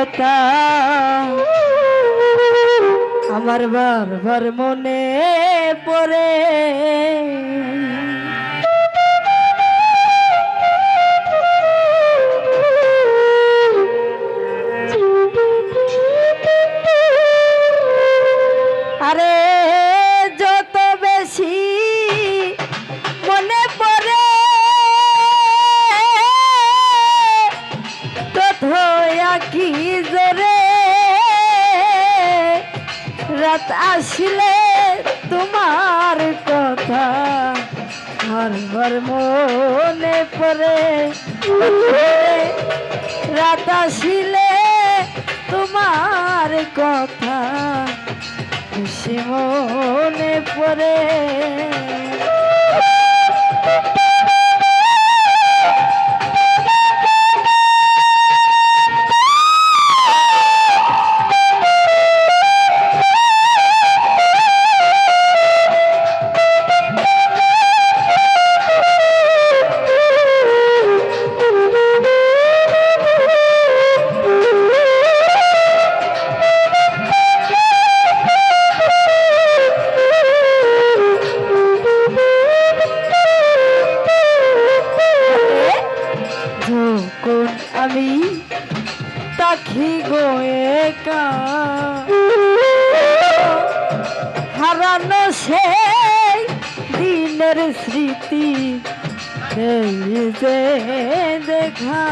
কথা। আমার বারবার মনে পড়ে। কি জোরে। রাত আসলে তোমার কথা বারবার মনে পড়ে। রাত আসলে তোমার কথা বেশি মনে পড়ে। দিনের স্মৃতি এই দেখা।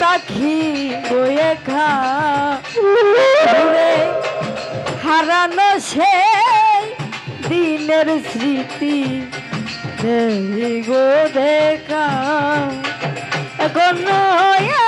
পাখি বয়ে খা। হারানো সে দিনের স্মৃতি গো দেখা। এখন নয়ন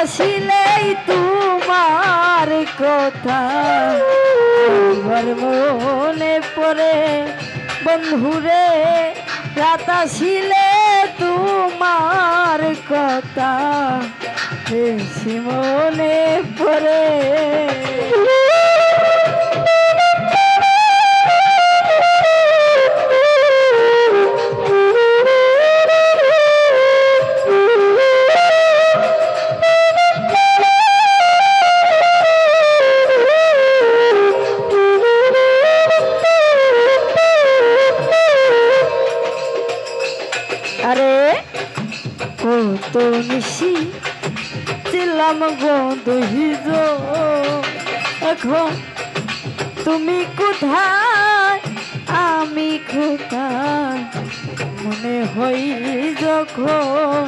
আসিলেই তোমার কথা। আমার মনে পড়ে বন্ধুরে রাত আসিলে তোমার কথা। বেশি মনে পড়ে। নিশি ছিলাম গন্ধহিজ এখন তুমি কোথায়? আমি কোথায়? মনে হই যখন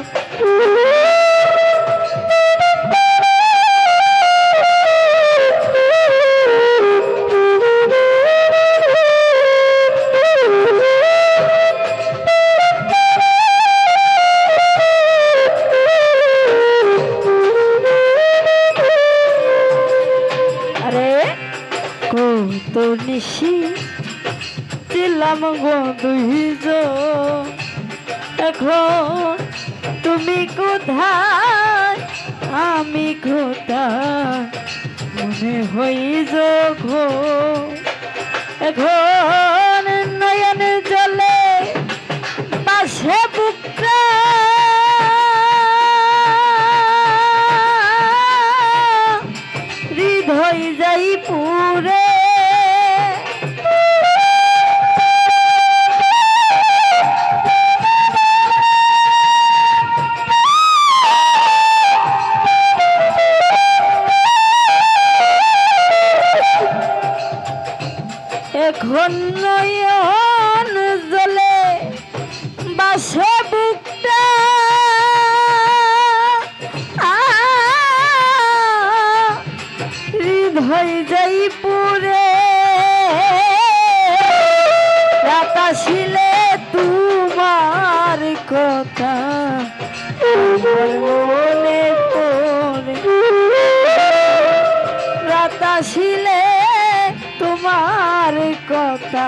নিশি ছিলাম গন্ধহিজ এখন তুমি কোথায়? আমি কোথায়? মনে হই যখন এখন ভালোবাসা বুকটা হৃদয় যাই পুরে আসিলে তোমার কথা। মনে তোমার কথা।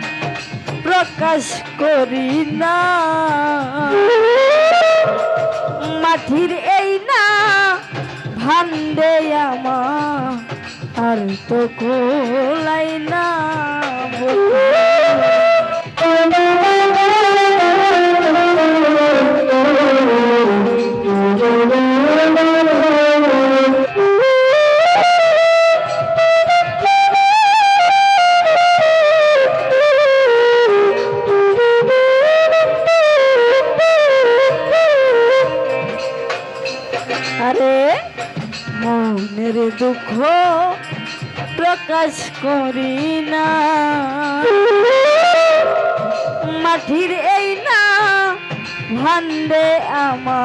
প্রকাশ করি না। মাটির এই না ভান্ডে আমার আর তো কোলাই না। প্রকাশ করি না। মাটির এই না ভান্ডে আমা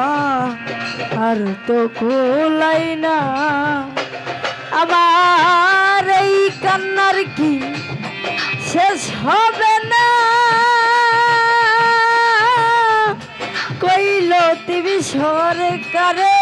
আর তো কোলাই না। আবার এই কান্নার কি শেষ হবে না? কইল তিবি সরকারে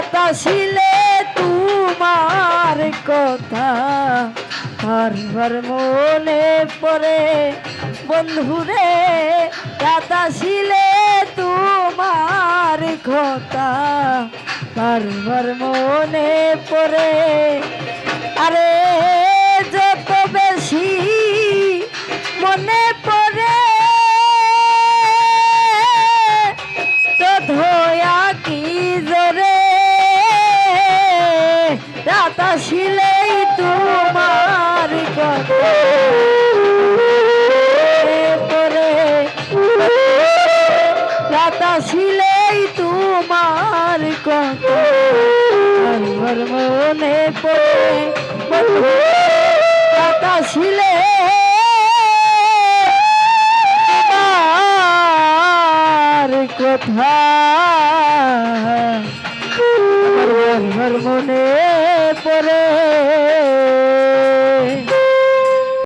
রাতাশিলে তোমার কথা। বারবার মনে পড়ে বন্ধুরে বাতাসিলে তোমার কথা। বারবার মনে পরে আরে শিলেই তোমার কথা রাতা শিলেই তোমার কথা আমার মনে পড়ে রাতা তোমার কথা।